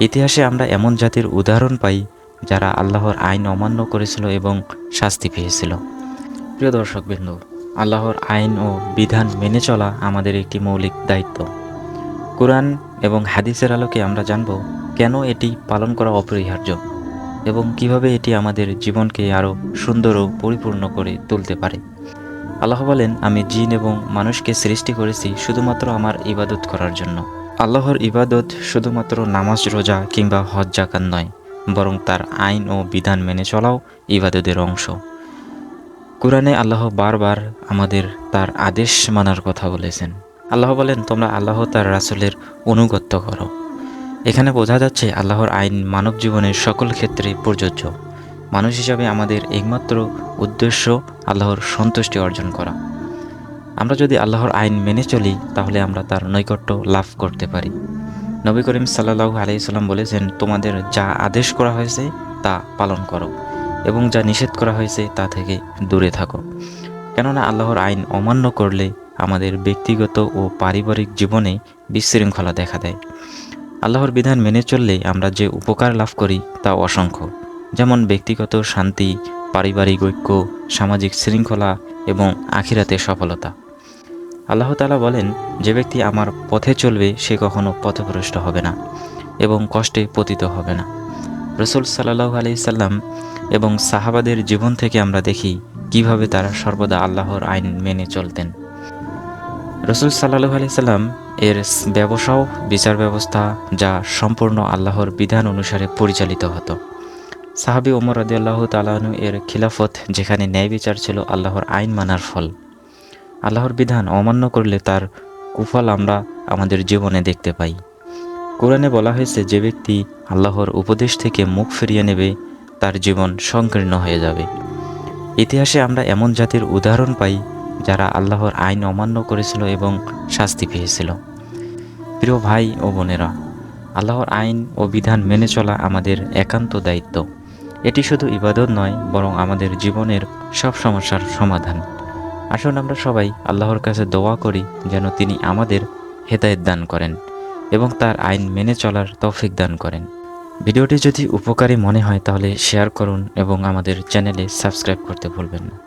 ইতিহাসে আমরা এমন জাতির উদাহরণ পাই যারা আল্লাহর আইন অমান্য করেছিল এবং শাস্তি পেয়েছিল। প্রিয় দর্শক দর্শকবৃন্দ, আল্লাহর আইন ও বিধান মেনে চলা আমাদের একটি মৌলিক দায়িত্ব। কোরআন এবং হাদিসের আলোকে আমরা জানব কেন এটি পালন করা অপরিহার্য এবং কীভাবে এটি আমাদের জীবনকে আরও সুন্দর ও পরিপূর্ণ করে তুলতে পারে। আল্লাহ বলেন, আমি জিন এবং মানুষকে সৃষ্টি করেছি শুধুমাত্র আমার ইবাদত করার জন্য। আল্লাহর ইবাদত শুধুমাত্র নামাজ, রোজা কিংবা হজ জাকাত নয়, বরং তার আইন ও বিধান মেনে চলাও ইবাদতের অংশ। কোরআনে আল্লাহ বারবার আমাদের তার আদেশ মানার কথা বলেছেন। আল্লাহ বলেন, তোমরা আল্লাহ তার রাসুলের অনুগত্য করো। এখানে বোঝা যাচ্ছে আল্লাহর আইন মানব জীবনের সকল ক্ষেত্রে প্রযোজ্য। মানুষ হিসাবে আমাদের একমাত্র উদ্দেশ্য আল্লাহর সন্তুষ্টি অর্জন করা। আমরা যদি আল্লাহর আইন মেনে চলি, তাহলে আমরা তার নৈকট্য লাভ করতে পারি। নবী করিম সাল্লাহু আলাইসাল্লাম বলেছেন, তোমাদের যা আদেশ করা হয়েছে, তা পালন করো এবং যা নিষেধ করা হয়েছে, তা থেকে দূরে থাকো। কেননা আল্লাহর আইন অমান্য করলে আমাদের ব্যক্তিগত ও পারিবারিক জীবনে বিশৃঙ্খলা দেখা দেয়। আল্লাহর বিধান মেনে চললে আমরা যে উপকার লাভ করি, তা অসংখ্য। যেমন ব্যক্তিগত শান্তি, পারিবারিক ঐক্য, সামাজিক শৃঙ্খলা এবং আখিরাতে সফলতা। আল্লাহ তালা বলেন, যে ব্যক্তি আমার পথে চলবে, সে কখনো পথভ্রষ্ট হবে না এবং কষ্টে পতিত হবে না। রসুল সাল্লাহ আলি সাল্লাম এবং সাহাবাদের জীবন থেকে আমরা দেখি কীভাবে তারা সর্বদা আল্লাহর আইন মেনে চলতেন। রসুল সাল্লাহু আলি সাল্লাম এর ব্যবসাও, বিচার ব্যবস্থা যা সম্পূর্ণ আল্লাহর বিধান অনুসারে পরিচালিত হতো। সাহাবি ওমর আল্লাহ তালাহনু এর খিলাফত, যেখানে ন্যায় বিচার ছিল আল্লাহর আইন মানার ফল। আল্লাহর বিধান অমান্য করলে তার কুফল আমরা আমাদের জীবনে দেখতে পাই। কোরআনে বলা হয়েছে, যে ব্যক্তি আল্লাহর উপদেশ থেকে মুখ ফিরিয়ে নেবে, তার জীবন সংকীর্ণ হয়ে যাবে। ইতিহাসে আমরা এমন জাতির উদাহরণ পাই, যারা আল্লাহর আইন অমান্য করেছিল এবং শাস্তি পেয়েছিল। প্রিয় ভাই ও বোনেরা, আল্লাহর আইন ও বিধান মেনে চলা আমাদের একান্ত দায়িত্ব। এটি শুধু ইবাদত নয়, বরং আমাদের জীবনের সব সমস্যার সমাধান। আসুন আমরা সবাই আল্লাহর কাছে দোয়া করি যেন তিনি আমাদের হেদায়ত দান করেন এবং তার আইন মেনে চলার তৌফিক দান করেন। ভিডিওটি যদি উপকারী মনে হয় তাহলে শেয়ার করুন এবং আমাদের চ্যানেলে সাবস্ক্রাইব করতে ভুলবেন না।